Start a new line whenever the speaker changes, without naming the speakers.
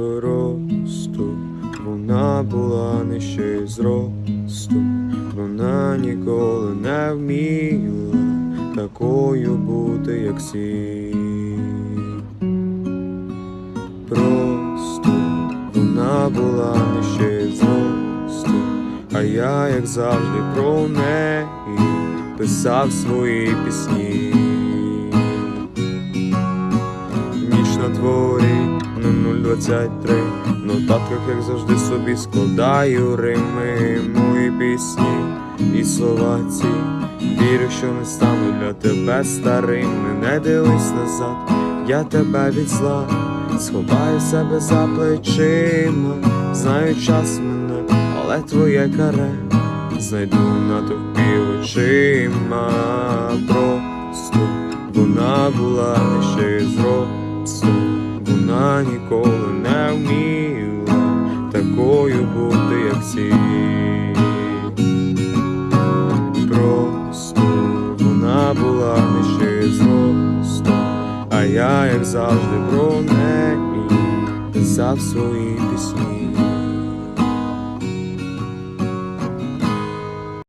Просто вона була нижче зросту, вона ніколи не вміла такою бути, як всі. Просто вона була нижче зросту, а я, як завжди, про неї писав свої пісні. Ніч на дворі 023 В нотатках, як завжди, собі складаю рими мої пісні і слова ці Вірю, що не стану для тебе старими Не дивись назад, я тебе від зла Сховаю себе за плечима Знаю час мене, але твоє каре Знайду на тобі очима Просто вона була нижче зросту Ніколи не вміла такою бути, як всі. Просто вона була нижче зросту, а я, як завжди, про неї писав свої пісні.